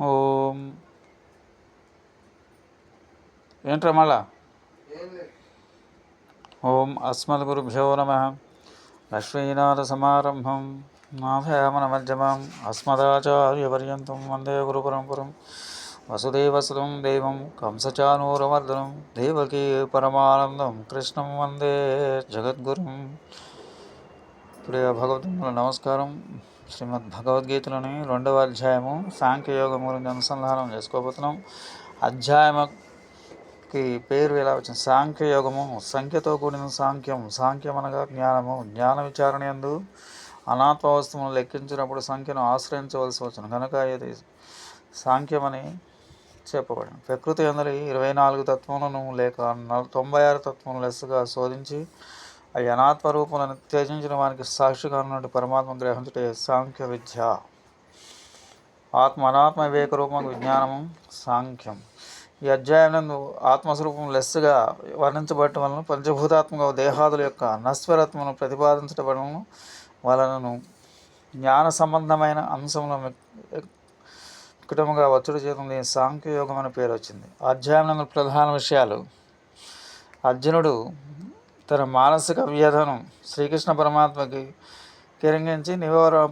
ఓం. ఏంట్రా మళ్ళా ఓం అస్మద్గురుభ్యో నమ. లక్ష్మీనాథసమారంభం. నాథయామన మధ్యమం అస్మదాచార్యపర్యంతం వందే గురుపరంపరం. వసుదేవసుతం దేవం. కంసచానూరమర్దనం దేవకీ పరమానందం. కృష్ణం వందే జగద్గురుం. ప్రియ భగవద్గీతల నమస్కారం. శ్రీమద్ భగవద్గీతలోని రెండవ అధ్యాయము సాంఖ్యయోగం గురించి అనుసంధానం చేసుకోబోతున్నాం. అధ్యాయముకి పేరు ఎలా వచ్చింది? సాంఖ్యయోగము సంఖ్యతో కూడిన సాంఖ్యం సాంఖ్యం అనగా జ్ఞానము జ్ఞాన విచారణ ఎందు అనాత్మ వస్తువును లెక్కించినప్పుడు సంఖ్యను ఆశ్రయించవలసి వచ్చింది. కనుక ఇది సాంఖ్యమని చెప్పబడింది. ప్రకృతి అందరి ఇరవై నాలుగు తత్వములను లేక తొంభై ఆరు తత్వములు లెస్సుగా శోధించి అవి అనాత్మ రూపములను త్యజించిన వారికి సాక్షిగా ఉన్నటువంటి పరమాత్మ గ్రహించుటే సాంఖ్య విద్య. ఆత్మ అనాత్మ వివేక రూపం విజ్ఞానము సాంఖ్యం. ఈ అధ్యాయం ఆత్మస్వరూపం లెస్గా వర్ణించబడటం వలన పంచభూతాత్మక దేహాదుల యొక్క నశ్వరత్వమును ప్రతిపాదించడం వలన వలనను జ్ఞాన సంబంధమైన అంశంలో కుటుంబంగా ఒత్తిడి చేయడం దీని సాంఖ్యయోగం అనే పేరు వచ్చింది. అధ్యాయం ప్రధాన విషయాలు. అర్జునుడు తన మానసిక వ్యధను శ్రీకృష్ణ పరమాత్మకి కిరంగించి నివార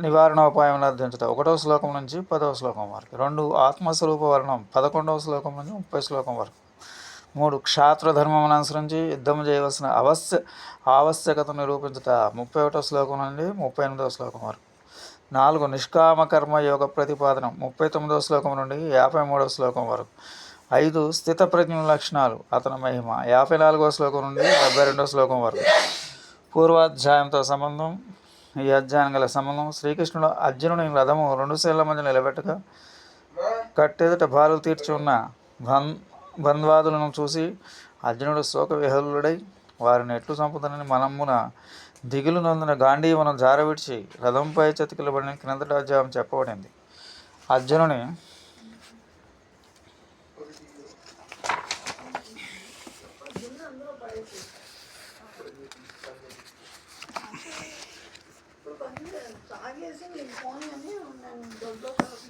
నివారణోపాయం అర్థించడం ఒకటవ శ్లోకం నుంచి పదవ శ్లోకం వరకు. రెండు ఆత్మస్వరూప వర్ణం పదకొండవ శ్లోకం నుంచి ముప్పై శ్లోకం వరకు. మూడు క్షాత్ర ధర్మమును అనుసరించి యుద్ధం చేయవలసిన అవశ్య ఆవశ్యకతను నిరూపించుట. ముప్పై ఒకటో శ్లోకం నుండి ముప్పై ఎనిమిదవ శ్లోకం వరకు. నాలుగు నిష్కామ కర్మ యోగ ప్రతిపాదన ముప్పై తొమ్మిదవ శ్లోకం నుండి యాభై మూడవ శ్లోకం వరకు. ఐదు స్థిత ప్రజ్ఞ లక్షణాలు. అతని మహిమ. యాభై నాలుగవ శ్లోకం నుండి డెబ్బై రెండవ శ్లోకం వరకు. పూర్వాధ్యాయంతో సంబంధం ఈ అధ్యాయం గల సంబంధం శ్రీకృష్ణుడు అర్జునుని రథము రెండు శైల మధ్య నిలబెట్టగా కట్టెదుట బాలు తీర్చి ఉన్న బం బంధ్వాదులను చూసి అర్జునుడు శోక విహలుడై వారిని ఎట్లు చంపుతానని మనమ్మున దిగులు నందున గాంధీవనం జారవిడిచి రథంపై చతికిలబడిన క్రిందట అధ్యాయం చెప్పబడింది. అర్జునుని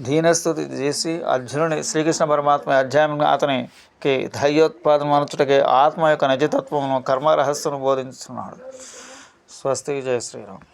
దీనస్థుతి చేసి అర్జునుని శ్రీకృష్ణ పరమాత్మ అధ్యాయం అతనికి ధైర్యోత్పాదమనుచుటకే ఆత్మ యొక్క నిజతత్వమును కర్మ రహస్యను బోధించుతున్నాడు స్వస్తి జయ శ్రీరామ్.